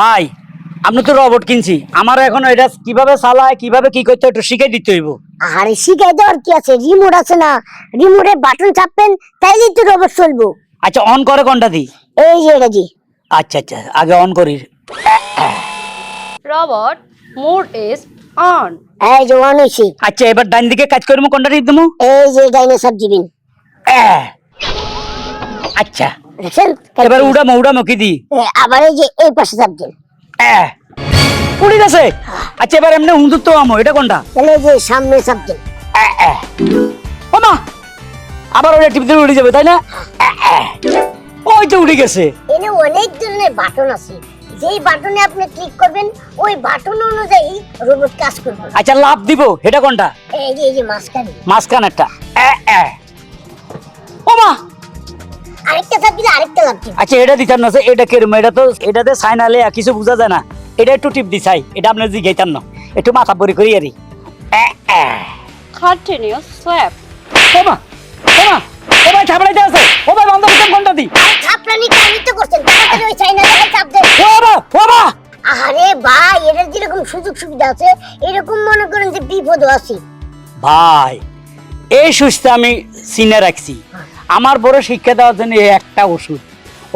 ভাই আপনি তো রবট কিনছি। আমার এখন এটা কীভাবে চালায় কীভাবে কি করতে হয় একটু শিখাই দিতে হইব। আরে শিখাই দেওয়ার কি আছে? রিমোট আছে না। রিমোটে বাটন চাপবেন তাইলেই তো রোবট চলবো। আচ্ছা অন করে কোনটা দি? এই যে এটা জি আচ্ছা আচ্ছা আগে অন করি। Robot mode is on. এই যে ওয়ান হয়েছে আচ্ছা এবার ডান দিকে কাজ করব কোনটা দেবো এই যে ডাইনোসর দিবেন। আচ্ছা। দেখছেন? এবার উড়ামো উড়ামো কি দি? আবার এই যে এই পাশে আহ। উড়ে গেছে? আচ্ছা এবার এমনি হুন্দুর তো আমো এটা কোনটা? তাহলে যে সামনে চাপবেন আহ, আহ। ও মা আবার ওটা টিপ উড়ে যাবে তাই না। ওই তো উড়ে গেছে। এনে অনেক ধরনের বাটন আছে। যেই বাটনে আপনি ক্লিক করবেন ওই বাটন অনুযায়ী রোবট কাজ করবে। আচ্ছা লাভ দিব এটা কোনটা? এই যে এই যে মাঝখানে। মাঝখান একটা আহ, আহ। ও মা আরেকটা চাপ দিলে আরেকটা লাগবে আচ্ছা এটা দিতাম না এটা কেরম এটা তো এটাতে সাইনালে কিছু বোঝা যায় না। এটা একটু টিপ দিছাই এটা আপনার জিগাইতাম না। একটু মাথা বড়ি করি আরি। Continue ভাই থাপড়াইতে আছে। ও বন্ধ করতেন কোনটা দি। আরে কামি তো করছেন তাড়াতাড়ি ওই চাইনা চাপ দেন ও মা আরে ভাই এটার যেরকম সুযোগ সুবিধা আছে এরকম মনে করেন যে বিপদও আছে। ভাই এই সুস্থ আমি চিনে রাখছি। আমার বড় শিক্ষা দেওয়ার জন্য একটা ওষুধ।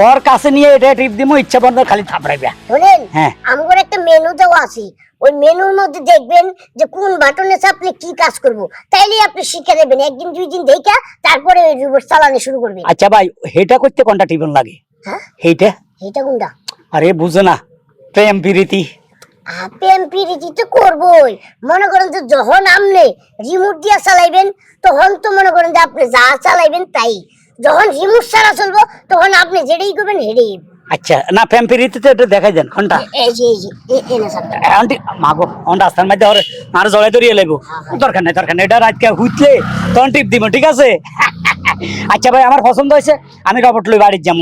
ওর কাছে নিয়ে এটা টিপ দিব ইচ্ছা বন্ধ খালি থাপড়াইবে। শোনেন হ্যাঁ। আমার একটা মেনু দেওয়া আছে। ওই মেনুর মধ্যে দেখবেন যে কোন বাটনে চাপলে কি কাজ করব। তাইলে আপনি শিখে দেবেন। একদিন দুই দিন দেখা তারপরে ওই রোবট চালানো শুরু করবেন আচ্ছা ভাই হেটা করতে কোনটা টিপন লাগে? হ্যাঁ? হেইটা? এটা কোনটা? আরে বুঝো না প্রেম প্রীতি। প্রেম পিরিতি তো করবই। মনে করেন যে যখন আপনি রিমোট দিয়ে চালাইবেন তখন তো মনে করেন যে আপনি যা চালাইবেন তাই। যখন রিমোট ছাড়া চলবো তখন আপনি যেটাই করবেন হেডেই আচ্ছা না প্রেম একটু দেখাই দেন কোনটা মাগো রাস্তার মধ্যে ওরে আর জড়াই ধরিয়ে লাগবো দরকার নাই দরকার নাই এটা রাতকে হুইতলে তখন টিপ দিব ঠিক আছে? আচ্ছা ভাই আমার পছন্দ হয়েছে আমি রবট লই বাড়ির যাব।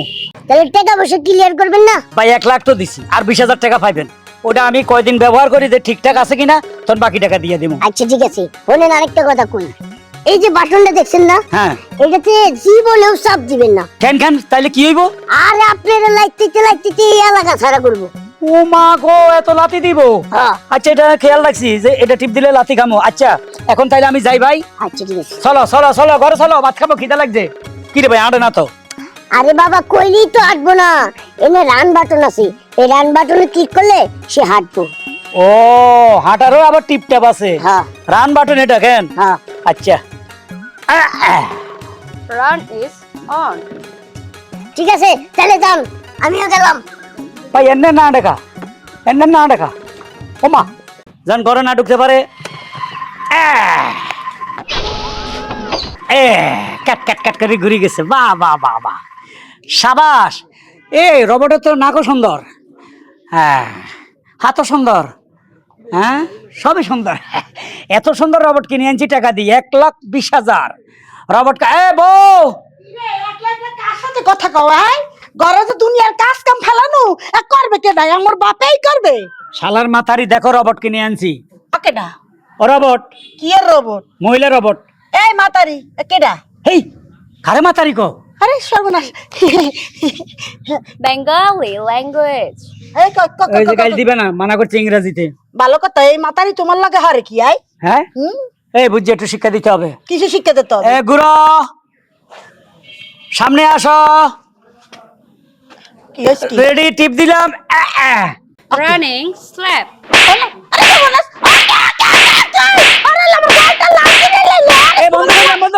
তাহলে টাকা পয়সা ক্লিয়ার করবেন না? ভাই এক লাখ তো দিছি আর বিশ হাজার টাকা পাইবেন। ওটা আমি কয়দিন ব্যবহার করি যে ঠিকঠাক আছে কিনা তখন বাকি টাকা দিয়ে দিব আচ্ছা ঠিক আছে। বলেন আরেকটা কথা কই। এই যে বাটনটা দেখছেন না? হ্যাঁ। এটাতে জীবনেও চাপ দিবেন না। কেন কেন তাইলে কি হইব? আর আপনারা লাইতে লাইতে এই এলাকা ছাড়া করব। ও মা গো এত লাতি দিব? হ্যাঁ। আচ্ছা এটা খেয়াল রাখছি যে এটা টিপ দিলে লাতি খামো। আচ্ছা এখন তাইলে আমি যাই ভাই। আচ্ছা ঠিক আছে। চলো চলো চলো ঘরে চলো ভাত খাব খিদে লাগছে। কি রে ভাই আড়ে না তো? আরে বাবা কইলেই তো হাঁটবো না। এনে রান বাটন আছে। এই রান বাটনে ক্লিক করলে সে হাঁটবো। ও হাঁটারও আবার টিপ ট্যাপ আছে। হ্যাঁ। রান বাটন এটা কেন? হ্যাঁ। আচ্ছা। Run is on. ঠিক আছে তাহলে যান আমিও গেলাম। ভাই এনে না দেখা। এনে না দেখা। ও মা যান ঘরে না ঢুকতে পারে। এ ক্যাট ক্যাট ক্যাট করে ঘুরে গেছে। বাহ বাহ বাহ বাহ সাবাস এ রবটের তো নাকও সুন্দর। হ্যাঁ। হাতও সুন্দর। হ্যাঁ? সবই সুন্দর। এত সুন্দর রবট কিনে আনছি টাকা দিয়ে এক লাখ বিশ হাজার। রবট কা- এ বউ! কার সাথে কথা কও আই ঘরে তো দুনিয়ার কাজ কাম ফেলানো এ করবে কে নাই আমার বাপেই করবে। শালার মাথারি দেখো রবট কিনে আনছি। কেডা ও রবট। কি এর রোবট? মহিলা রবট। এই মাতারি কেডা হেই কারে মাতারি কো আরে সর্বনাশ। Bengali language. ওই যে গাল দিবে না মানা করছে ইংরেজিতে ভালো কথা এই মাতারি তোমার লাগে হারে কি আই হ্যাঁ হুম এই বুঝছি একটু শিক্ষা দিতে হবে কিছু শিক্ষা দিতে হবে এ গুরু সামনে আসো কি হয়েছে কি রেডি টিপ দিলাম। এ বন্ধ বন্ধ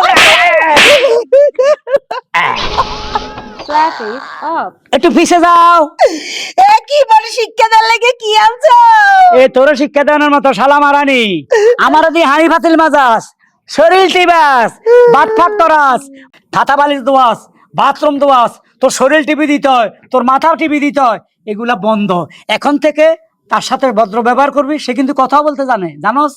up. একটু পিছে যাও। এ কি বলে শিক্ষা দেওয়ার লাগে কি আনছো? এ তোর শিক্ষা দেওয়ার মতো শালা মারানি। আমার দি হাঁড়ি ফাতিল মাজাস শরীর টিবাস বাট ফাট তরাস থাতা বালিশ দোয়াস বাথরুম দোয়াস তোর শরীর টিভি দিতে হয় তোর মাথাও টিভি দিতে হয় এগুলা বন্ধ। এখন থেকে তার সাথে ভদ্র ব্যবহার করবি সে কিন্তু কথা বলতে জানে জানোস?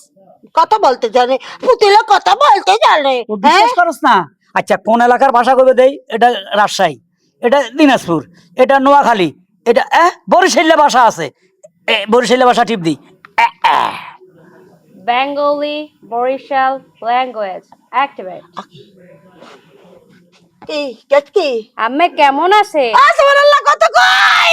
কথা বলতে জানে পুতিলে কথা বলতে জানে ও হ্যাঁ? বিশ্বাস করস না? আচ্ছা কোন এলাকার ভাষা কবে দেই? এটা রাজশাহী। এটা দিনাজপুর এটা নোয়াখালী এটা আহ, বরিশাল্লা ভাষা আছে বরিশাল্লা ভাষা tip the Bengali Barishal language. Activate. কি? কেট আম্মে কেমন আছে? আ সুবহানাল্লাহ কত কই?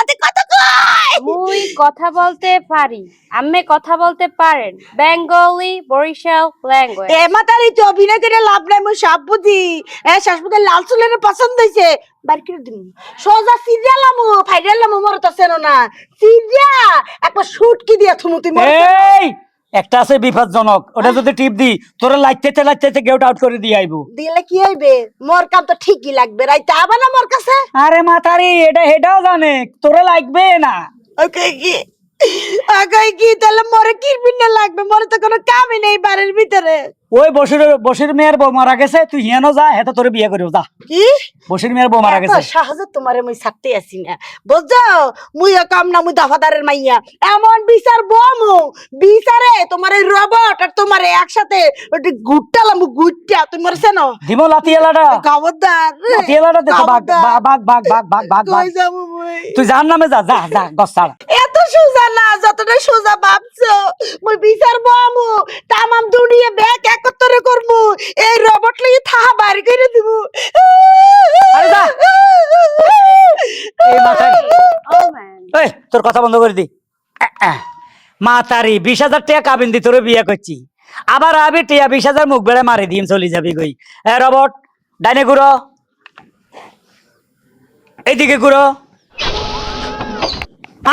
আতে কত কই? কথা বলতে পারি। আমি কথা বলতে পারেন। বেঙ্গলি বরিশাল ল্যাঙ্গুয়েজ এ মাতারি তো অভিনয় করে লাভ নাই মই সব বুঝি এ শাসমুখে লাল চুলের পছন্দ হইছে। বার করে দিম। সোজা সিরিয়াল আমু ফাইনাল আমু মর তো সেনো না। সিরিয়া একবার শুট কি দিয়া থুমু তুমি এই! একটা আছে বিপদজনক ওটা যদি টিপ দি তোরা লাইতে লাইতে গেউট আউট করে দিয়ে আইবো। দিলে কি হইবে? মোর কাম তো ঠিকই লাগবে রাইতে আবার না মোর কাছে? আরে মাথারি এটা হেটাও জানে তোরা লাগবে না। ওকে কি? কই তুই হিয়ানো নামে যা। বিচারে তোমারে রবট আর তোমারে একসাথে গুট্টা। তুমি তুই যা যা যা সোজা না যতটা সোজা ভাবছ মুই বিচার বমু তামাম দুনিয়া ব্যাগ একত্রে করমু। এই রবট লাগি থাহা বাড়ি করে দিব আরে যা। এই ও ম্যান এই তোর কথা বন্ধ করে দি। আহ, আহ। মা তারি বিশ হাজার টাকা কাবিন দি তোরে বিয়ে করছি। আবার আবি টিয়া বিশ হাজার মুখ বেড়ে মারি দিন চলে যাবি গই এ রবট ডাইনে ঘুরো। এইদিকে ঘুরো।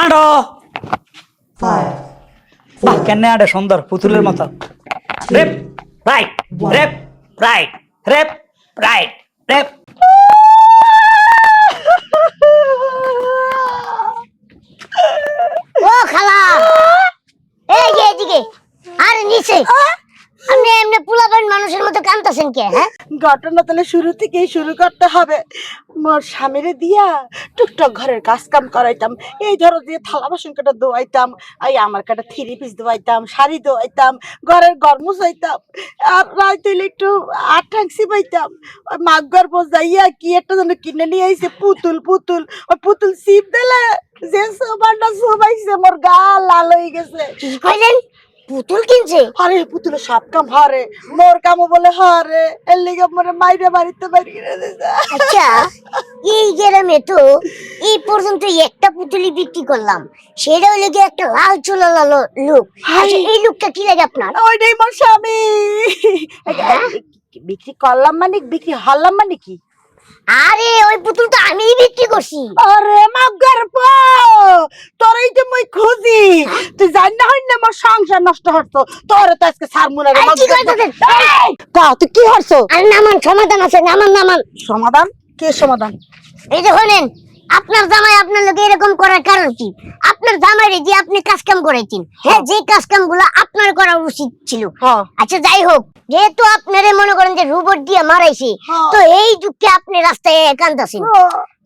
আড়ো বাহ কেন আড়ে সুন্দর পুতুলের মতো। রেপ রাইট রেপ রাইট রেপ রাইট রেপ। ও খালা। এই যে এদিকে আর নিচে। মানুষের মতো কান্তাছেন কে হ্যাঁ? ঘটনা তাহলে শুরু থেকেই শুরু করতে হবে। মোর স্বামীরে দিয়া টুকটাক ঘরের কাজ কাম করাইতাম। এই ধরো দিয়ে থালা বাসন কাটা ধোয়াইতাম এই আমার কাটা থ্রি পিস ধোয়াইতাম শাড়ি ধোয়াইতাম ঘরের গরম যাইতাম আর রাইতে একটু আঠাং সিপাইতাম ওই মাগর যাইয়া কি একটা যেন কিনে নিয়ে আইছে পুতুল পুতুল ওই পুতুল সিপ দিলে যে সোবানটা সোবাইছে মোর গা লাল হয়ে গেছে। কইলেন পুতুল কিনছে? আরে পুতুলে সব কাম হারে। মোর কামও বলে হারে। এর লিগে মোরে মাইরে বাড়িতে বাড়ি করে আচ্ছা এই গ্রামে তো এই পর্যন্ত একটা পুতুলি বিক্রি করলাম। সেটা হলো গিয়ে একটা লাল চুলা লাল লোক। আচ্ছা এই লোকটা কি লাগে আপনার? ওইটাই মোর স্বামী। বিক্রি করলাম মানে বিক্রি হলাম মানে কি? আরে ওই পুতুল তো আমি বিক্রি করছি। আরে মাগার পো তোরই তো মই খুঁজি। তুই জান না হইন না সংসার নষ্ট হতো তোর তো আজকে সার মুনা এই কি কইতাছেন? কা তুই কি হরছো আর নামান সমাধান আছে নামান নামান। সমাধান? কে সমাধান? এই যে শোনেন আপনার জামাই আপনার লোকে এরকম করার কারণ কি? আপনার জামাইরে যে আপনি কাজ কাম করেছেন হ্যাঁ যে কাজ কামগুলো আপনার করা উচিত ছিল। আচ্ছা যাই হোক যেহেতু আপনারে মনে করেন যে রোবট দিয়ে মারাইছে হ্যাঁ। তো এই যুগকে আপনি রাস্তায় একান্তাছেন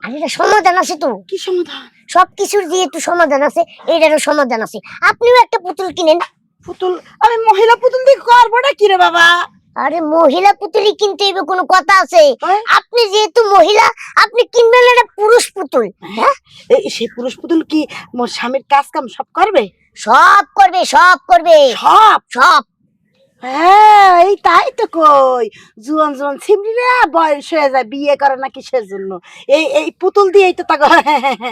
আর এটা সমাধান আছে তো। কি সমাধান? সবকিছুর যেহেতু সমাধান আছে এটারও সমাধান আছে। আপনিও একটা পুতুল কিনেন। পুতুল? আমি মহিলা পুতুল দিয়ে করবোটা কি রে বাবা? আরে মহিলা পুতুলই কিনতে হইবে কোনো কথা আছে। হ্যাঁ? আপনি যেহেতু মহিলা আপনি কিনবেন একটা পুরুষ পুতুল। হ্যাঁ? এই সেই পুরুষ পুতুল কি মোর স্বামীর কাজ কাম সব করবে? সব করবে সব করবে। সব? সব। হ্যাঁ এই তাই তো কই। জুয়ান জুয়ান ছিমড়িরা বয়স হয়ে যায় বিয়ে করে না এই এই পুতুল দিয়েই তো তাকে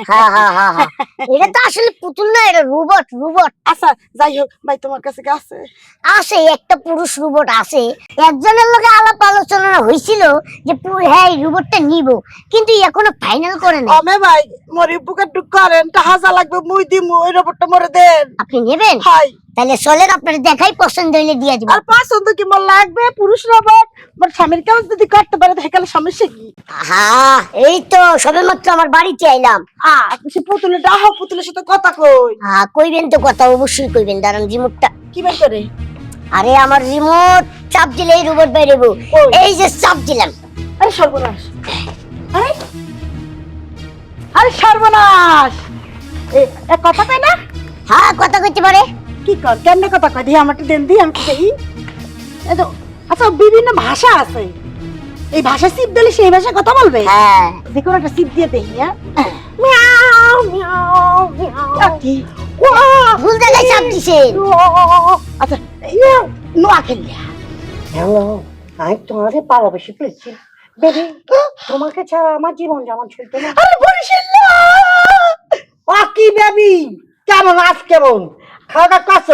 হ্যাঁ হ্যাঁ হ্যাঁ হ্যাঁ। এটা তো আসলে পুতুল না এটা রোবট রোবট। আচ্ছা যাই হোক ভাই তোমার কাছে কি আছে? আছে একটা পুরুষ রোবট আছে। একজনের লগে আলাপ আলোচনা হয়েছিল যে হ্যাঁ এই রোবটটা নিব। কিন্তু এখনও ফাইনাল করে নাই। আমি ভাই মোর উপকার টুক করেন টাকা লাগবে মুই দিমু ওই রোবটটা মরে দেন। আপনি নেবেন? হাই তাহলে চলেন আপনার দেখাই পছন্দ হইলে দিয়ে দিব। আর পছন্দ কি মোর লাগবে? পুরুষ রোবট মোর স্বামীর কাজ যদি করতে পারে তাহলে সমস্যা কি? হ্যাঁ এই তো সবে মাত্র আমার বাড়িতে আইলাম। আহ সে পুতুলে ডাহো পুতুলের সাথে কথা কই। হ্যাঁ কইবেন তো কথা অবশ্যই কইবেন দাঁড়ান রিমোটটা। কি বের করে আরে আমার রিমোট চাপ দিলে এই রোবট বাইরেব কই? এই যে চাপ দিলাম। আরে সর্বনাশ। আরে? আরে সর্বনাশ! এ কথা কয় না? হ্যাঁ কথা কইতে পারে। কি কর? কেমনে কথা কয়? দিয়ে আমাকে দেন দি আমি কি দেখি এই তো আচ্ছা বিভিন্ন ভাষা আছে। এই ভাষা সিপ দিলে সেই ভাষায় কথা বলবে? হ্যাঁ। যে কোনো একটা সিপ দিয়ে দেখি হ্যাঁ? মিয়াও মিয়াও মিয়াও। কি। ওয়া ভুল জায়গায় চাপ দিছেন। আচ্ছা ইয়া নোয়া খেলিয়া হ্যালো আমি ফেলছি। বেবি তোমাকে ছাড়া আমার জীবন যেমন চলতো না। আরে কি বেবি কেমন? আজ কেমন? খাওয়া দাওয়া করছ?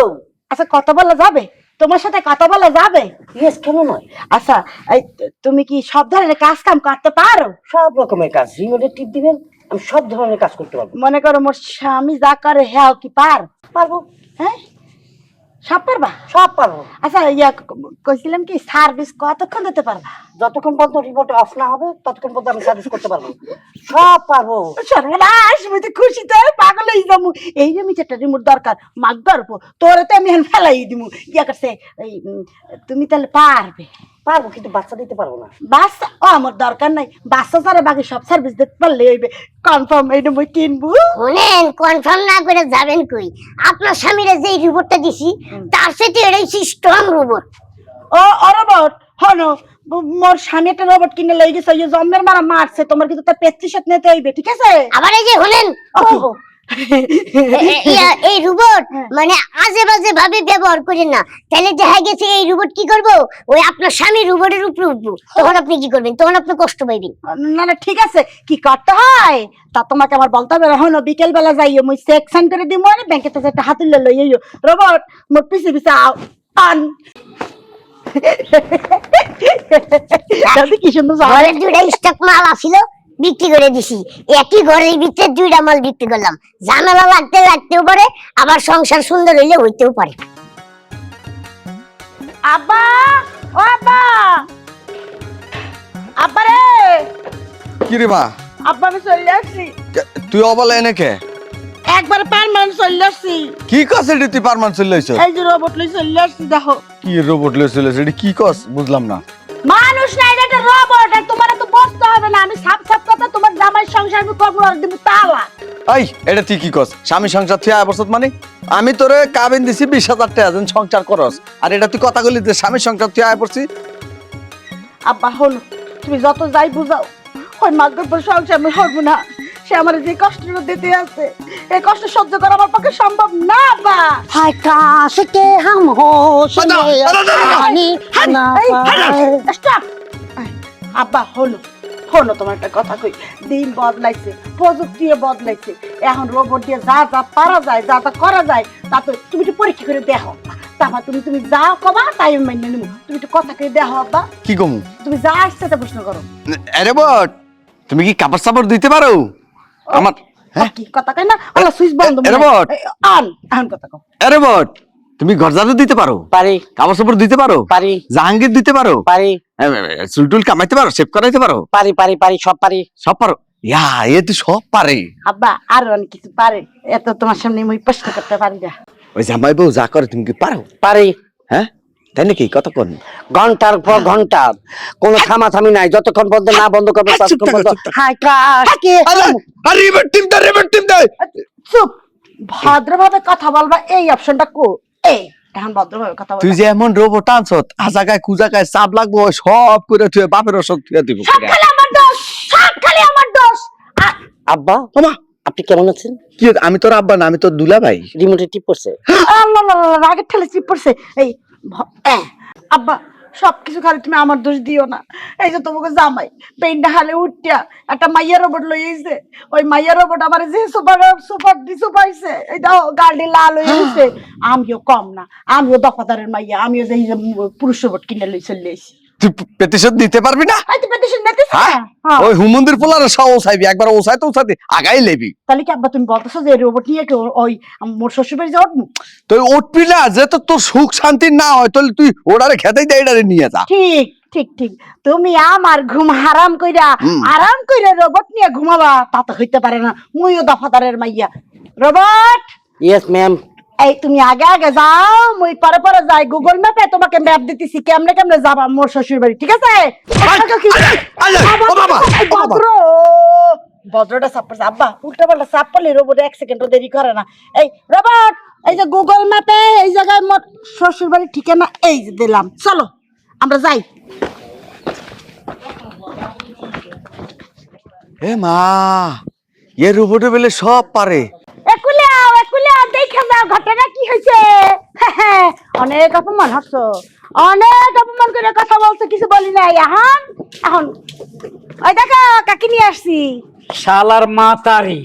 আচ্ছা কথা বলা যাবে? তোমার সাথে কথা বলা যাবে? ইয়েস কেন নয়? আচ্ছা এই তুমি কি সব ধরনের কাজ কাম করতে পারো? সব রকমের কাজ। রিমোটে টিপ দিবেন আমি সব ধরনের কাজ করতে পারব। মনে করো মোর স্বামী যা করে হ্যাঁ কি পার? পারব। হ্যাঁ? সব পারবা? সব পারব। আচ্ছা ইয়া ক- কইছিলাম কি সার্ভিস কতক্ষণ দিতে পারবা? যতক্ষণ পর্যন্ত রিমোট অফ না হবে ততক্ষণ পর্যন্ত আমি সার্ভিস করতে পারব। সব পারব। সর্বনাশ আমি তো খুশিতে পাগল হয়ে যাব। এই যে মিটারটা রিমোট দরকার তোরে তো আমি এখন ফেলাই দিমু। ইয়া করছে? এই তুমি তাহলে পারবে। পারব কিন্তু বাচ্চা দিতে পারব না। বাচ্চা ও আমার দরকার নাই। বাচ্চা ছাড়া বাকি সব সার্ভিস দিতে পারলে হইবে। কনফার্ম এইটা মই কিনবো। শুনেন কনফার্ম না করে যাবেন কই? আপনার স্বামীরে যে রোবটটা দিছি তার সাথে এটাই স্ট্রং রোবট ও ও রোবট হনো মোর স্বামী একটা রোবট কিনে লই গেছে। ওই জন্মের মারা মারছে। তোমার কিন্তু তার নিতে হইবে ঠিক আছে? আবার এই যে হলেন ও, এই রোবট হ্যাঁ। মানে আজে বাজে ভাবে ব্যবহার করেন না। তাহলে দেখা গেছে এই রোবট কি করব? ওই আপনার স্বামী রোবটের উপরে উঠবো। তখন আপনি কি করবেন? তখন আপনি কষ্ট পাইবেন। না না ঠিক আছে। কি করতে হয়? তা তোমাকে আমার বলতে হবে হনো বিকেল বেলা যাইও। মুই সাইন করে দিমু আর ব্যাংকে তো একটা হাতুলে লই আইও। রোবট মোর পিছে পিছে আও আন। কি সুন্দর স্টক মাল আছিল। বিক্রি করে দিছি। একই ঘরের ভিতরে দুইটা মাল বিক্রি করলাম। ঝামেলা লাগতে লাগতেও পারে আবার সংসার সুন্দর হইলে হইতেও পারে। আব্বা ও আব্বা! আব্বা রে! কি রে মা? আব্বা আমি চলে আসছি। তুই অবলা এনে কে? একবার পারমানেন্ট চলে আসছি। কি কস এটি? তুই পারমান চলে আইছ এই যে রোবট লই চলে আসছি দেখো। কি রোবট লয়ে চলে এটি কি কস? বুঝলাম না। মানুষ না এটা একটা রোবট আর তোমার হবে না আমি সাপ তোমার সংসার আমি দিব তালা এই এটা কস স্বামী সংসার মানে আমি তোরে কাবিন দিছি বিশ হাজার টাকা সংসার করস আর এটা তুই কথা কইলি যে স্বামী সংসার আয় পড়ছি আব্বা হল তুমি যত যাই বুঝাও ওই মাগর সংসার আমি না সে আমার যে কষ্ট দিতে আছে এই কষ্ট সহ্য করা আমার পক্ষে সম্ভব না বা হায় হাম হো সুনে স্টপ আব্বা হলো হলো তোমার একটা কথা কই। দিন বদলাইছে প্রযুক্তি বদলাইছে। এখন রোবট দিয়ে যা যা পারা যায় যা যা করা যায় তা তো তুমি একটু পরীক্ষা করে দেখো। তারপর তুমি তুমি যা কবা তাই আমি মেনে নেব তুমি একটু কথা করে দেখো আব্বা। কি কমু? তুমি যা আসছে তা প্রশ্ন করো। আরে বট তুমি কি কাপড় সাপড় দিতে পারো? আমার হ্যাঁ? কি কথা কই না? আল্লাহ সুইচ বন্ধ রোবট। এই, আন আন কথা কও। আরে বট তুমি ঝাড়ু দিতে পারো? পারি। কাপড় সাপড় দিতে পারো? পারি। জাহাঙ্গীর দিতে পারো? পারি। চুলটুল কামাইতে পারো? সেভ করাইতে পারো? পারি পারি পারি সব পারি। সব পারো? ইয়া এ তুই সব পারে। আব্বা আর অনেক কিছু পারে। এত তোমার সামনে মুই প্রশ্ন করতে পারি না। ওই জামাই বউ যা করে তুমি কি পারো? পারি। হ্যাঁ? তাই নাকি কতক্ষণ ঘণ্টার পর ঘণ্টা। কোনো থামাথামি নাই। যতক্ষণ পর্যন্ত না বন্ধ করবে চুপ ততক্ষণ চুপ হাই কাশ! কে আরে আরে টিম দে রিবেট টিম দে। চুপ। ভদ্রভাবে কথা বলবা এই অপশনটা কো এই এখন ভদ্রভাবে কথা তুই যে এমন রোবট আনছত আজাগায় কুজাগায় চাপ লাগবো সব করে তুই বাপের ওষুধ তুই দিব সব খালি আমার দোষ সব খালি আমার দোষ। আব্বা আপনি কেমন আছেন? কি আমি তোর আব্বা না আমি তোর দুলা ভাই রিমোটে টিপ পড়ছে। আল্লাহ আল্লাহ, আল্লাহ, রাগের ঠেলে টিপ পড়ছে। এই আব্বা সবকিছু খালি তুমি আমার দোষ দিও না। এই যে তোমাকে জামাই পেনটা হালে উঠিয়া একটা মাইয়া রোবট লই আইছে। ওই মাইয়া রোবট আমার যে সুপার সুপার দি সুপাইছে এই দাও গাড়ি লাল হয়ে গেছে। আমিও কম না আমিও দফাদারের মাইয়া আমিও যে পুরুষ রোবট কিনে লই চলে আইছি। তুই প্রতিশোধ দিতে পারবি না? এই তো পেটিশন দিতেছ হ্যাঁ? হ্যাঁ। ওই হুমন্দির পোলারে সব ওসাইবি একবার ওসাই তো ওসাইতে আগাই লেবি। তাহলে কি আব্বা তুমি বলতেছো যে রোবট নিয়ে কি ওই মোর শ্বশুর বাড়ি যাওয়ার তুই উঠবি না যে তো তোর সুখ শান্তি না হয় তাহলে তুই ওড়ারে খেতেই দে এটারে নিয়ে যা। ঠিক ঠিক ঠিক। তুমি আমার ঘুম হারাম কইরা আরাম কইরা রোবট নিয়ে ঘুমাবা তা তো হইতে পারে না। মুইও দফাদারের মাইয়া। রোবট ইয়েস ম্যাম এই তুমি আগে আগে যাও মুই পরে পরে যাই। গুগল ম্যাপে তোমাকে ম্যাপ দিতেছি কেমনে কেমনে যাবা মোর শ্বশুর বাড়ি ঠিক আছে? আয়, আয়, ও বাবা, এই ও বাবা। ভদ্র। ভদ্রটা সাপ পড়ছে আব্বা উল্টা পাল্টা সাপ পড়লে রোবট এক সেকেন্ডও দেরি করে না। এই রোবট এই যে গুগল ম্যাপে এই জায়গায় মোর শ্বশুর বাড়ির ঠিকানা এই যে দিলাম। চলো আমরা যাই। এ মা এ রোবটে বেলে সব পারে একুলে আও একুলে আও দেখে যাও ঘটনা কি হয়েছে অনেক অপমান হচ্ছ। অনেক অপমান করে কথা বলছো কিছু বলি নাই। এখন এখন ওই দেখো কাকি নিয়ে আসছি। শালার মাতারি।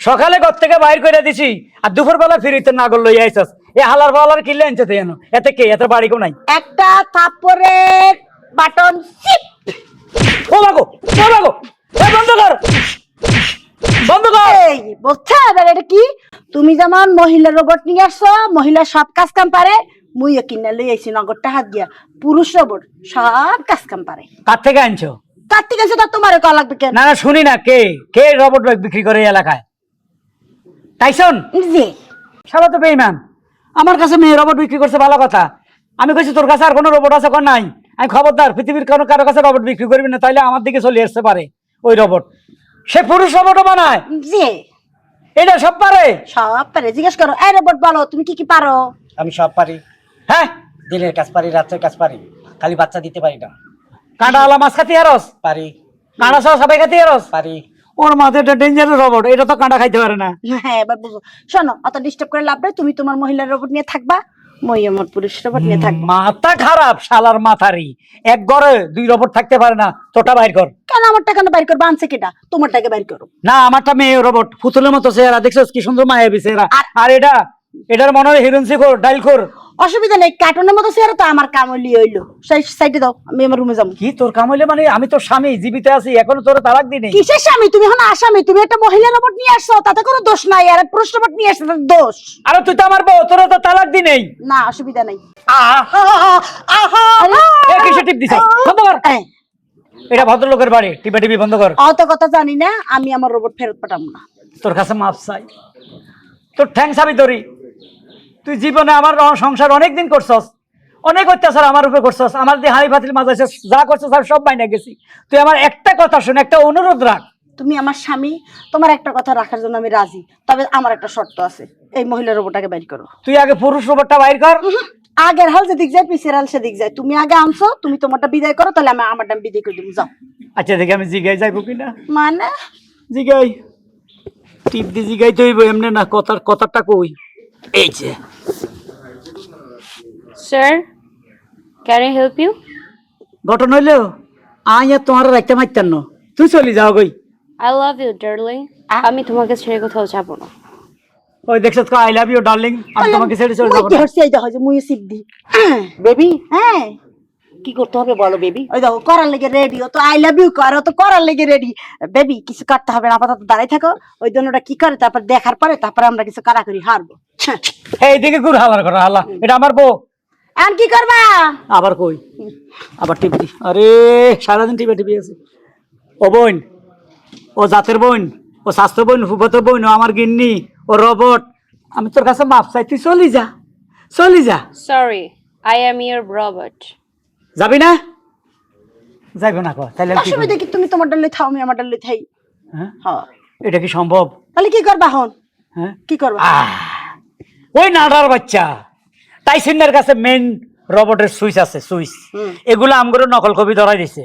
সকালে ঘর থেকে বাইর করে দিছি আর দুপুর বেলা ফিরিতে না করল আইসাস এ হালার বালার কিনলে আনছে তো এনো এতে কে? এত বাড়ি কেউ নাই। একটা থাপ্পড়ের বাটন ও মাগো ও এ বন্ধ কর। বন্ধ কর। এই বুঝছ এটা কি? তুমি যেমন মহিলা রোবট নিয়ে আসছো মহিলা সব কাজ কাম পারে মুইও কিনে লই আইছি নগরটা হাত দিয়া। পুরুষ রোবট সব কাজ কাম পারে। কার থেকে আনছো? কার্তিক আছে তো তোমার কল লাগবে কেন? না না শুনি না কে? কে রবট বিক্রি করে এই এলাকায়? টাইসন জি। সারা তো বেইমান আমার কাছে মেয়ে রবট বিক্রি করছে ভালো কথা। আমি কইছি তোর কাছে আর কোনো রোবট আছে কোন নাই? আমি খবরদার পৃথিবীর কোনো কারও কাছে রবট বিক্রি করবি না তাইলে আমার দিকে চলে আসতে পারে ওই রবট সে পুরুষ রবটও বানায়। জি। এটা সব পারে? সব পারে জিজ্ঞেস করো এই রোবট বলো তুমি কি কি পারো? আমি সব পারি। হ্যাঁ? দিনের কাজ পারি রাতের কাজ পারি খালি বাচ্চা দিতে পারি না। কাঁটা আলা মাছ খাতি হারস? পারি। কাঁটা সহ সবাই খাতি হারস? পারি। ওর মাঝে এটা ডেঞ্জারাস রোবট এটা তো কাঁটা খাইতে পারে না। হ্যাঁ এবার বুঝো। শোনো অত ডিস্টার্ব করে লাভ নেই তুমি তোমার মহিলার রোবট নিয়ে থাকবা। মই আমার পুরুষ রোবট নিয়ে থাকব। মাথা খারাপ শালার মাথারি। এক ঘরে দুই রোবট থাকতে পারে না তোটা বাইর কর। কেন আমারটা কেন বাইর করব? আনছে কেটা তোমারটাকে বাইর করো। না আমারটা মেয়ে রোবট পুতুলের মতো চেহারা দেখছ কি সুন্দর মায়াবী চেহারা। আর এটা এটার মনে হয় হিরোইন শিখর ডাইল কর অসুবিধা নেই কার্টুনের মতো চেহারা তো আমার কামলি হইল সেই সাইডে দাও আমি আমার রুমে যাব। কি তোর কাম হইলে মানে আমি তোর স্বামী জীবিত আছি এখনও তোর তালাক দিই কিসের স্বামী? তুমি এখন আসামি তুমি একটা মহিলা রোবট নিয়ে আসছো তাতে কোনো দোষ নাই আর পুরুষ রোবট নিয়ে আসছো তাতে দোষ। আরে তুই তো আমার বউ তোর তো তালাক দি নেই। না অসুবিধা নাই। এ কিসে টিপ দিছ? বন্ধ কর এটা ভদ্রলোকের বাড়ি টিপা টিপি বন্ধ কর। অত কথা জানি না আমি আমার রোবট ফেরত পাঠাবো না। তোর কাছে মাপ চাই। তোর ঠ্যাং সাবি ধরি। তুই জীবনে আমার সংসার অনেক দিন করছস। অনেক অত্যাচার আমার উপরে করছস। আমার দিয়ে হাড়ি ফাতিল মাজাইছিস। যা করছস আমি সব বাইনা গেছি। তুই আমার একটা কথা শোন একটা অনুরোধ রাখ। তুমি আমার স্বামী তোমার একটা কথা রাখার জন্য আমি রাজি। তবে আমার একটা শর্ত আছে। এই মহিলা রোবটটাকে বাইর করো। তুই আগে পুরুষ রোবটটা বাইর কর। আগের হাল যেদিক যায় পিছের হাল সেদিক যায়। তুমি আগে আনছো তুমি তোমারটা বিদায় করো তাহলে আমি আমারটা বিদায় করে দিব। যাও। আচ্ছা দেখি আমি জিগাই যাইব কিনা মানে? জিগাই। টিপ দি জিগাই তো এমনি না কথার কথাটা কই? এই যে sir can I help you ঘটন হইলেও আই আর তোমার রাখতে মারতেন না। তুই চলি যাও গই। আই লাভ ইউ ডার্লিং আমি তোমাকে ছেড়ে কোথাও যাব না। ওই দেখছ আই লাভ ইউ ডার্লিং আমি তোমাকে ছেড়ে চলে মুই না। হচ্ছে এই দেখো যে মুই দি বেবি হ্যাঁ। কি করতে হবে বলো বেবি ওই দেখো করার লেগে রেডি ও তো আই লাভ ইউ করে ও তো করার লেগে রেডি বেবি কিছু করতে হবে না আপাতত দাঁড়াই থাকো। ওই জন্য ওটা কি করে তারপর দেখার পরে তারপরে আমরা কিছু কারাকরি হারবো। এই দিকে ঘুর হালার করা হালা। এটা আমার বউ। আর কি করবা? আবার কই? আবার টিপ দি। আরে সারাদিন টিপে টিপে আছে। ও বোন ও জাতের বোন ও স্বাস্থ্য বোন ফুফতের বোন ও আমার গিন্নি ও রবট। আমি তোর কাছে মাপ চাই তুই চলি যা চলি যা। Sorry I am your robot যাবি না? যাইব না কো তাহলে কি অসুবিধা কি? তুমি তোমার ডালে থাও আমি আমার ডালে থাই। হ্যাঁ? হ্যাঁ। এটা কি সম্ভব? তাহলে কি করবা হন হ্যাঁ? কি করবা? ওই নাডার বাচ্চা। টাইসিনের কাছে মেন রবটের সুইচ আছে সুইচ। এগুলো আমগুলো নকল কপি ধরাই দিছে।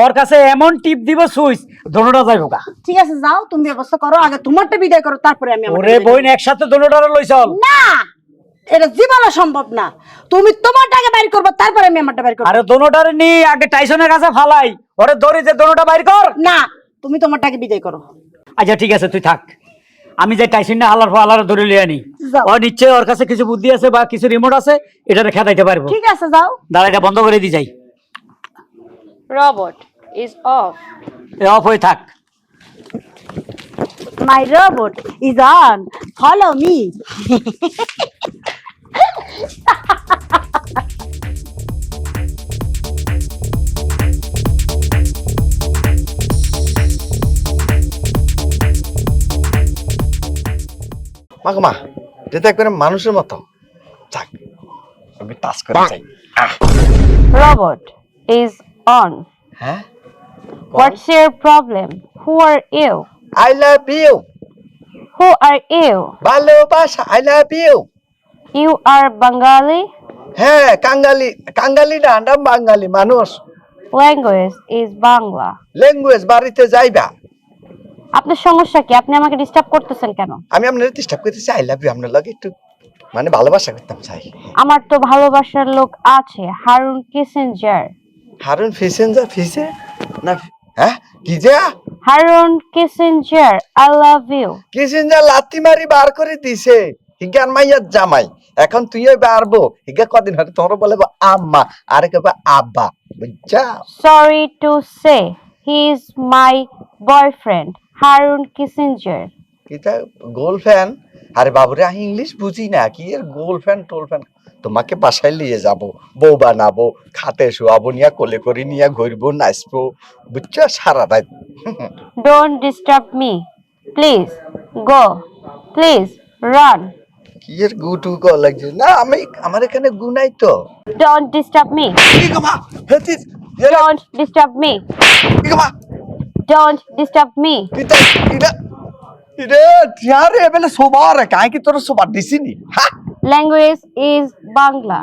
ওর কাছে এমন টিপ দিব সুইচ দোনোটা যাইব গা। ঠিক আছে যাও তুমি ব্যবস্থা করো আগে তোমারটা বিদায় করো তারপরে আমি ওরে বোন একসাথে দোনোটারে লই চল। না! এটা জীবনে সম্ভব না। তুমি তোমারটাকে বাইর করব তারপরে আমি আমারটা বাইর করব। আরে দোনোটারে নি আগে টাইসনের কাছে ফালাই। ওরে দড়ি যে দোনোটা বাইর কর। না তুমি তোমারটাকে বিদায় করো। আচ্ছা ঠিক আছে তুই থাক। আমি যে টাইসিন না হালার ফালার ধরে লিয়ে আনি। ও নিশ্চয় ওর কাছে কিছু বুদ্ধি আছে বা কিছু রিমোট আছে এটা খেদাইতে পারব। ঠিক আছে যাও। দাঁড়াইটা বন্ধ করে দি যাই। রবট ইজ অফ এ অফ হয়ে থাক। My robot is on follow me মাগো মা একবারে মানুষের মতো। যাক আমি টাচ করে চাই রবট ইজ অন হ্যাঁ? What's your problem who are you I love you who are you ভালোবাসা I love you you are Bangali হ্যাঁ কাঙ্গালি কাঙ্গালি না আমরা বাঙালি মানুষ। ল্যাঙ্গুয়েজ ইজ বাংলা ল্যাঙ্গুয়েজ বাড়িতে যাইবা। আপনার সমস্যা কি? আপনি আমাকে ডিস্টার্ব করতেছেন কেন? আমি আপনার ডিস্টার্ব করতে চাই লাভ ইউ আপনার লগে একটু মানে ভালোবাসা করতাম চাই। আমার তো ভালোবাসার লোক আছে হারুন কিসেঞ্জার হারুন যা ফিসে না হ্যাঁ কি যে Harun Kissinger I love you Kissinger লাত্তি মারি বার করে দিছে হিগান মাইয়ার জামাই। এখন তুইও বাড়বো হিগা কদিন হয়তো তোর বলে আম্মা। আরে কেবা আব্বা। বুঝছা? Sorry to say he is my boyfriend Harun Kissinger এটা গোল ফ্যান আরে বাবুরে আমি ইংলিশ বুঝি না। কি এর গোল ফ্যান টোল ফ্যান তোমাকে বাসায় নিয়ে যাব। বউ বানাবো খাতে শুয়াবো নিয়া কোলে করে নিয়ে ঘুরবো নাচবো। বুঝছ? সারা রাত। Don't disturb me please go please run কি এর গু টু কল লাগছে। না আমি আমার এখানে গু নাই তো। Don't disturb me? কি হেতিস ডোন্ট ডিস্টার্ব মি কি ডোন্ট ডিস্টার্ব মি এটা এটা এটা টিয়ারে এবেলে সোবার কাই কি তোর সোবার দিছিনি হ্যাঁ ল্যাঙ্গুয়েজ ইজ বাংলা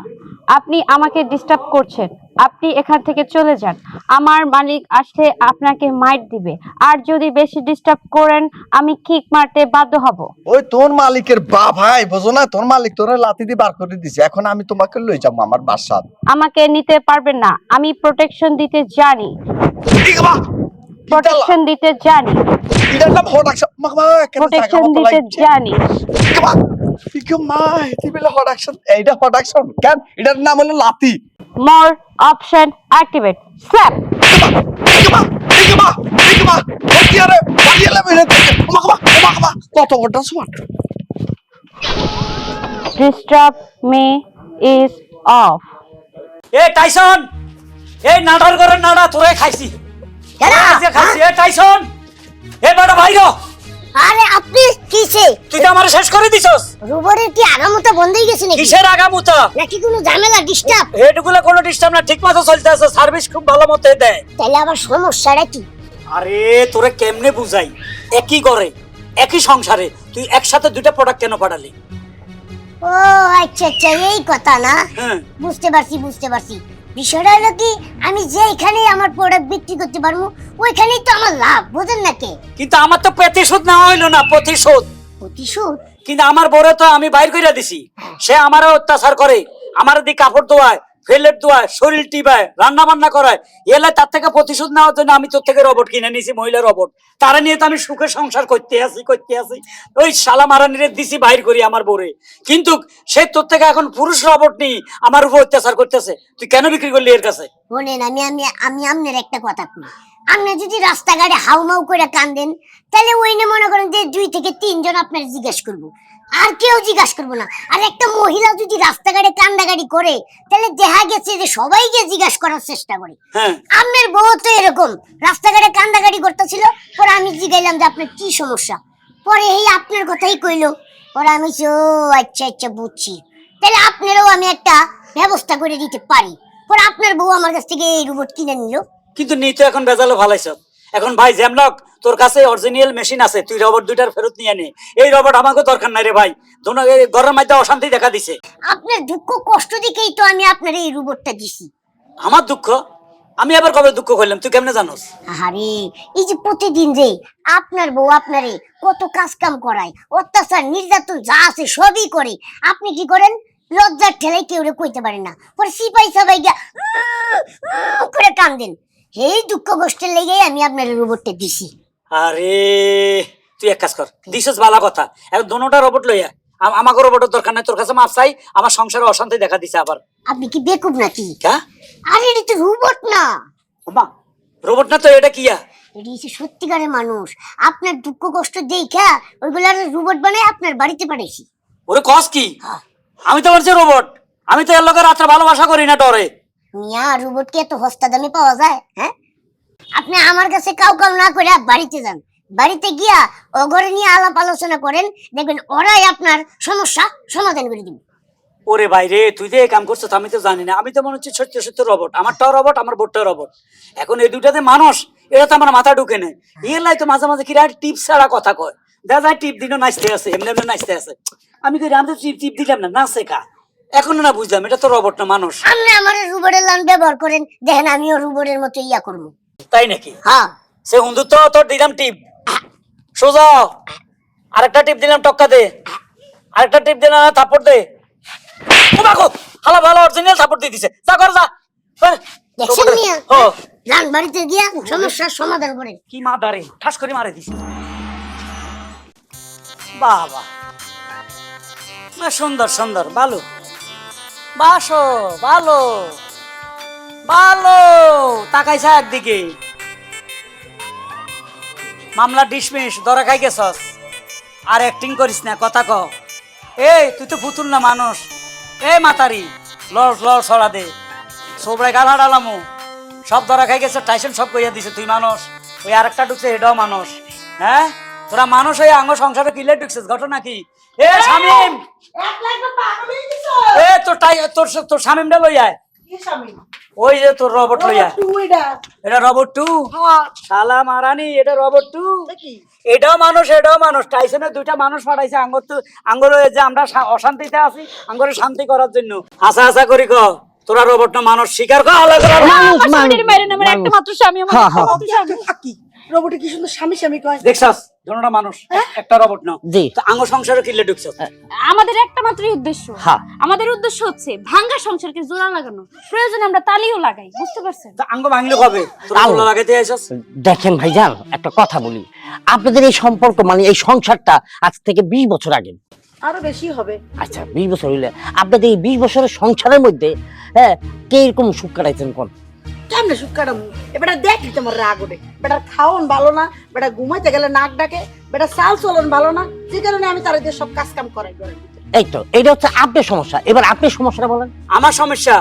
আপনি আমাকে ডিস্টার্ব করছেন। আপনি এখান থেকে চলে যান। আমার মালিক আসলে আপনাকে মাইট দিবে। আর যদি বেশি ডিস্টার্ব করেন আমি কিক মারতে বাধ্য হব। ওই তোর মালিকের বা ভাই বোঝো না? তোর মালিক তোরে লাথি দিয়ে বার করে দিছে। এখন আমি তোমাকে লই যাব আমার বাসাত আমাকে নিতে পারবেন না। আমি প্রোটেকশন দিতে জানি। প্রোটেকশন দিতে জানি। প্রোটেকশন দিতে জানি। এইটা হটাকশন কেন? এটার নাম হলো লাতি কত বড় সোয়াট ডিস্টার্ব মি ইজ অফ এ টাইসন! এই নাডার করে নাডা তোরে খাইছি। কেডা? তোরে খাইছি এ টাইসন! এ বেটা ভাইরো আরে আপনি কিসে? তুই তো আমার শেষ করে দিছস। রুবরের কি আগামতো বন্ধই গেছে নাকি? কিসের আগামুতা? নাকি কোনো ঝামেলা ডিস্টার্ব এটুকুলো কোনো ডিস্টার্ব না ঠিক মতো চলতে আছে সার্ভিস খুব ভালো মতো দেয়। তাহলে আবার সমস্যাটা কি? আরে তোরে কেমনে বুঝাই? একই করে একই সংসারে তুই একসাথে দুইটা প্রোডাক্ট কেন পাঠালি? ও আচ্ছা আচ্ছা এই কথা না? হ্যাঁ। বুঝতে পারছি বুঝতে পারছি। বিষয়টা হলো কি আমি যে এখানে আমার প্রোডাক্ট বিক্রি করতে পারব ওইখানেই তো আমার লাভ বুঝেন না কে? কিন্তু আমার তো প্রতিশোধ নেওয়া হইল না প্রতিশোধ। প্রতিশোধ? কিন্তু আমার বড় তো আমি বাইর করে দিছি। সে আমারও অত্যাচার করে আমার দিকে কাপড় ধোয়ায় ফেলেট ধোয়ায় শরীর টিপায় রান্না বান্না করায়, এলে তার থেকে প্রতিশোধ নেওয়ার জন্য আমি তোর থেকে রবট কিনে নিয়েছি, মহিলা রবট। তারা নিয়ে তো আমি সুখে সংসার করতে আসি, করতে আছি ওই শালা মারানিরে দিছি বাইর করি আমার বরে কিন্তু সে তোর থেকে এখন পুরুষ রবট নিয়ে আমার উপর অত্যাচার করতেছে। তুই কেন বিক্রি করলি এর কাছে? আমি আমি আমি আপনার একটা কথা কই। আপনি যদি রাস্তাঘাটে হাউমাউ করে কান্দেন, তাহলে ওই নিয়ে মনে করেন যে দুই থেকে তিনজন আপনার জিজ্ঞেস করব। আর কেউ জিজ্ঞাসা করব না। আর একটা মহিলা যদি রাস্তাঘাটে কান্দাগাড়ি করে তাহলে দেখা গেছে যে সবাইকে জিজ্ঞাসা করার চেষ্টা করে। হ্যাঁ। আপনার বউ তো এরকম রাস্তাঘাটে কান্দাকাটি করতেছিল পরে আমি জিগাইলাম যে আপনার কি সমস্যা? পরে এই আপনার কথাই কইলো পরে আমি ও আচ্ছা আচ্ছা বুঝছি। তাহলে আপনারও আমি একটা ব্যবস্থা করে দিতে পারি। পরে আপনার বউ আমার কাছ থেকে এই রোবট কিনে নিল। কিন্তু নি তো এখন বেজালো ভালাইছ এখন ভাই জ্যামলক তোর কাছে অরিজিনাল মেশিন আছে তুই রবট দুইটার ফেরত নিয়ে নে। এই রবট আমাকে দরকার নাই রে ভাই। দোনো ঘরের মধ্যে অশান্তি দেখা দিছে। আপনার দুঃখ কষ্ট দিকেই তো আমি আপনার এই রোবটটা দিছি। আমার দুঃখ? আমি আবার কবে দুঃখ করলাম তুই কেমনে জানোস? আরে এই যে প্রতিদিন যে আপনার বউ আপনারে কত কাজ কাম করায় অত্যাচার নির্যাতন যা আছে সবই করে আপনি কি করেন? লজ্জার ঠেলাই কেউ কইতে পারেন না। পরে সিপাই সবাই গিয়া করে কান দেন। এই দুঃখ কষ্টের লেগে আমি আপনার রোবটটা দিছি। আরে তুই এক কাজ কর দিছস ভালো কথা। এখন দোনোটা রোবট লইয়া আম- আমাকে রবটের দরকার নাই তোর কাছে মাপ চাই আমার সংসারে অশান্তি দেখা দিছে আবার। আপনি কি বেকুব নাকি? কা? আরে এটা তো রোবট না। ওমা রোবট না তো এটা কিয়া এটা হচ্ছে সত্যিকারের মানুষ। আপনার দুঃখ কষ্ট দেখা ওইগুলার রোবট বানাই আপনার বাড়িতে পাঠাইছি। ওরে কস কি? আমি তো বলছি রোবট আমি তো এর লোকের রাত্রে ভালোবাসা করি না ডরে। মিয়া এত দামে পাওয়া যায় হ্যাঁ? আপনি আমার কাছে কাউ কাউ না করে বাড়িতে যান। বাড়িতে গিয়া নিয়ে আলাপ আলোচনা করেন, দেখবেন ওরাই আপনার সমস্যা সমাধান করে দিবে। ওরে ভাই রে, তুই যে কাম করছিস, আমি তো জানি না। আমি তো মনে হচ্ছে সত্য সত্য রবট। আমারটাও রবট, আমার বোটটাও রবট। এখন এই দুটাতে মানুষ এটা তো আমার মাথা ঢুকে নেই এর লাই তো মাঝে মাঝে কিরা টিপ ছাড়া কথা কয়। যায় টিপ দিনও নাচতে আছে, এমনি এমনি নাচতে আছে। আমি তো আমি তো টিপ টিপ দিলাম না, নাচে খা এখন না বুঝলাম এটা তো রবট না মানুষ। আপনি আমার রুবটের লান ব্যবহার করেন দেখেন আমিও রুবটের মতো ইয়া করব। তাই নাকি? হ্যাঁ। সে হুন্দুর তো তোর দিলাম টিপ। সোজা। আরেকটা টিপ দিলাম টক্কা দে। আরেকটা টিপ দিলাম থাপড় দে। ও দেখো হালা ভালো অরিজিনাল থাপড় দিয়ে দিছে। যা কর যা। কর। দেখছেন মিয়া? ও যান বাড়িতে গিয়া সমস্যার সমাধান করেন কি মা দাঁড়ে ঠাস করে মারে দিছে। বাবা। না সুন্দর সুন্দর ভালো। বাসো ভালো ভালো তাকাইছা একদিকে। মামলা ডিসমিস দরা খাই গেছস। আর অ্যাক্টিং করিস না, কথা ক। এই, তুই তো পুতুল না মানুষ। এ মাতারি, লড় লড় ছড়া দে। সোবড়ে গাল হাডালামু সব ধরা খাই গেছে, টাইসন সব কইয়া দিছে, তুই মানুষ। ওই আরেকটা ঢুকছে, এটাও মানুষ। হ্যাঁ? তোরা মানুষ হয়ে আঙ্গ সংসারে কিলে ঢুকছিস, ঘটনা কি? এ শামিম এ তোর টাই তোর তোর শামিমটা লই আয় ওই যে তোর রবট লই আয় এটা রবট টু শালা মারানি এটা রবট টু এটাও মানুষ এটাও মানুষ টাইসনের দুইটা মানুষ পাঠাইছে আঙ্গর তো আঙ্গর যে আমরা অশান্তিতে আছি আঙ্গরে শান্তি করার জন্য আশা আশা করি ক তোরা রবট না মানুষ স্বীকার কর আলাদা করে। আমার স্বামীর না, আমার একটা মাত্র স্বামী আমার হ্যাঁ। রোবটে কি সুন্দর স্বামী স্বামী কয়? দেখছস? মানুষ। একটা রবট না জি। তো আঙ্গ সংসারে কিলে ঢুকছস। আমাদের একটা মাত্রই উদ্দেশ্য। হ্যাঁ। আমাদের উদ্দেশ্য হচ্ছে ভাঙ্গা সংসারকে জোড়া লাগানো। প্রয়োজনে আমরা তালিও লাগাই বুঝতে পারছেন? তো আঙ্গ ভাঙলে কবে? লাগাইতে আইছস? দেখেন ভাইজান একটা কথা বলি। আপনাদের এই সম্পর্ক মানে এই সংসারটা আজ থেকে বিশ বছর আগে। আরও বেশি হবে। আচ্ছা বিশ বছর হইলে। আপনাদের এই বিশ বছরের সংসারের মধ্যে হ্যাঁ কে এরকম সুখ কাটাইছেন কোন? কেমনে সুখ কাটামু এবার দেখলি তোমার রাগ ওঠে। বেটার খাওন ভালো না বেটা ঘুমাইতে গেলে নাক ডাকে বেটা চাল চলন ভালো না যে কারণে আমি তার দিয়ে সব কাজ কাম করাই ঘরের ভিতরে। এই তো এটা হচ্ছে আপনার সমস্যা। এবার আপনার সমস্যাটা বলেন। আমার সমস্যা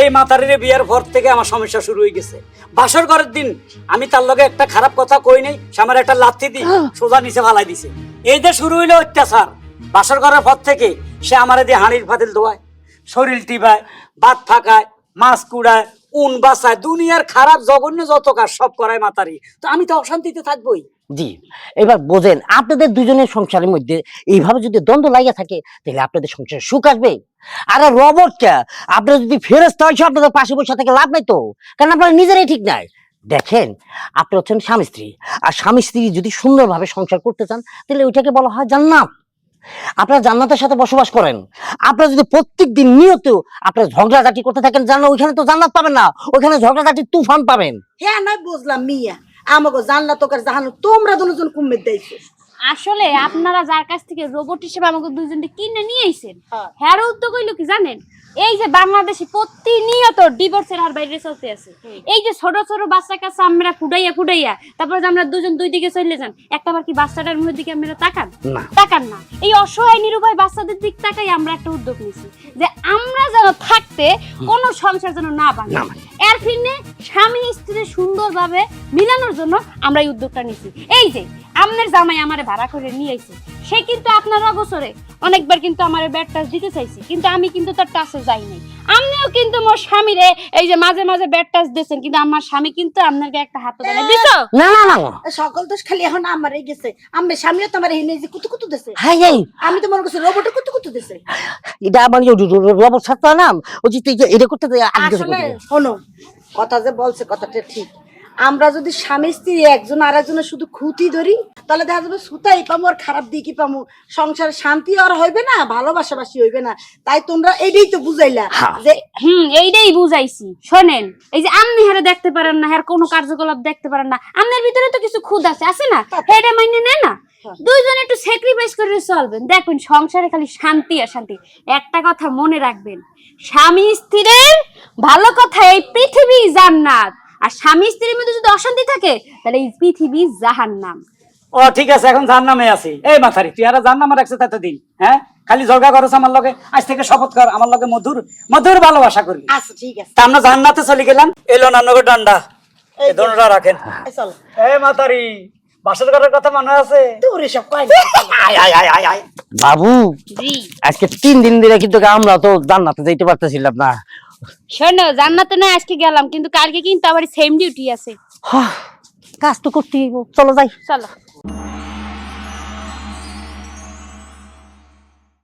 এই মাতারির বিয়ার পর থেকে আমার সমস্যা শুরু হয়ে গেছে। বাসর ঘরের দিন আমি তার লগে একটা খারাপ কথা কই নাই সে আমার একটা লাথি দি সোজা নিচে ফালাই দিছে। এই যে শুরু হইল অত্যাচার বাসর ঘরের পর থেকে সে আমার দিয়ে হাঁড়ির ফাতিল ধোয়ায় শরীর টিপায় বাত ফাঁকায় মাছ কুড়ায় উন বাসায়, দুনিয়ার খারাপ জঘন্য যত কাজ সব করায় মাতারি। তো আমি তো অশান্তিতে থাকবোই। জি, এবার বোঝেন, আপনাদের দুজনের সংসারের মধ্যে এইভাবে যদি দ্বন্দ্ব লাগিয়ে থাকে, তাহলে আপনাদের সংসারে সুখ আসবে। আর রবটটা, আপনারা যদি ফেরত হয় আপনাদের পাশে বসে থেকে, লাভ নাই তো। কারণ আপনারা নিজেরাই ঠিক নাই। দেখেন আপনি হচ্ছেন স্বামী স্ত্রী। আর স্বামী স্ত্রী যদি সুন্দরভাবে সংসার করতে চান, তাহলে ওইটাকে বলা হয় জান্নাত। আপনারা জান্নাতের সাথে বসবাস করেন। আপনারা যদি প্রত্যেক দিন নিয়ত আপনারা ঝগড়াঝাটি করতে থাকেন জানা ওইখানে তো জান্নাত পাবেন না ওইখানে ঝগড়াঝাটি তুফান পাবেন। হ্যাঁ নয় বুঝলাম মিয়া। আমাকে জান্নাত তোকার জাহানো তোমরা দুজন কুম্মের দেইছো। আসলে আপনারা যার কাছ থেকে রোবট হিসেবে আমাকে দুইজনকে কিনে নিয়ে আইছেন হ্যাঁ। উদ্যোগ হইল কি জানেন? এই যে বাংলাদেশে প্রতিনিয়ত ডিভোর্সের হার বাইরে চলতে আছে। এই যে ছোট ছোট বাচ্চা কাছে আমরা কুড়াইয়া কুড়াইয়া তারপরে যে আমরা দুজন দুই দিকে চলে যান একটা বার কি বাচ্চাটার মুখের দিকে আমরা তাকান? তাকান না। এই অসহায় নিরুপায় বাচ্চাদের দিক তাকাই আমরা একটা উদ্যোগ নিছি যে আমরা যেন থাকতে কোনো সংসার যেন না ভাঙে এর ফিরনে স্বামী স্ত্রী সুন্দরভাবে মিলানোর জন্য আমরা এই উদ্যোগটা নিছি এই যে আমনের জামাই আমারে ভাড়া করে নিয়ে আইছে। সে কিন্তু আপনার অগোচরে। অনেকবার কিন্তু আমার ব্যাট টাচ দিতে চাইছে কিন্তু আমি কিন্তু তার টাচে যাই নাই। আপনিও কিন্তু মোর স্বামীরে এই যে মাঝে মাঝে ব্যাট টাচ দিয়েছেন কিন্তু আমার স্বামী কিন্তু আপনাকে একটা হাত দেয় দিছো না না না সকল দোষ খালি এখন আমারই গেছে। আমি স্বামীও তোমার হিনে যে কুতু কুতু দেছে। হাই এই আমি তো মনে করছি রোবটে কুতু কুতু দেছে। এটা আমার রবর ছাত্র নাম ওই যে এটা করতে আসলে করতে শোনো কথা যে বলছে কথাটা ঠিক। আমরা যদি স্বামী স্ত্রী একজন আর একজনের শুধু খুঁতি ধরি তাহলে দেখা যাবে সুতাই পামু আর খারাপ দিকই পামু। সংসারে শান্তি আর হইবে না ভালোবাসাবাসি হইবে না। তাই তোমরা এইটাই তো বুঝাইলা হ্যাঁ। যে হুম এইটাই বুঝাইছি। শোনেন এই যে আপনি হারে দেখতে পারেন না হার কোনো কার্যকলাপ দেখতে পারেন না আপনার ভিতরে তো কিছু খুদ আছে আছে না? হেডে মাইনে নেয় না? দুইজন একটু স্যাক্রিফাইস করে চলবেন। দেখবেন সংসারে খালি শান্তি আর শান্তি। একটা কথা মনে রাখবেন স্বামী স্ত্রীর ভালো কথা এই পৃথিবী জান্নাত। আর স্বামী স্ত্রীর মধ্যে যদি অশান্তি থাকে তাহলে এই পৃথিবী জাহান্নাম। ও ঠিক আছে এখন জান নামে আছি। এই মাথারি তুই আর জান নামে রাখছে ততদিন হ্যাঁ? খালি ঝগড়া করছ আমার লগে আজ থেকে শপথ কর আমার লগে মধুর মধুর ভালোবাসা করবি। আচ্ছা ঠিক আছে। তা আমরা জান্নাতে চলে গেলাম? এলো নান্নগর ডান্ডা এই ধনুটা রাখেন। এই চলো। এই মাতারি বাসর ঘরের কথা মনে আছে? তোর এসব কয় আয় আয় আয় আয় আয়। বাবু জি। আজকে তিন দিন ধরে কিন্তু আমরা তো জান্নাতে যাইতে পারতেছিলাম না। শোনো জান্নাত না আজকে গেলাম কিন্তু কালকে কিন্তু আবার সেম ডিউটি আছে। কাজ তো করতেই। চলো যাই। চলো।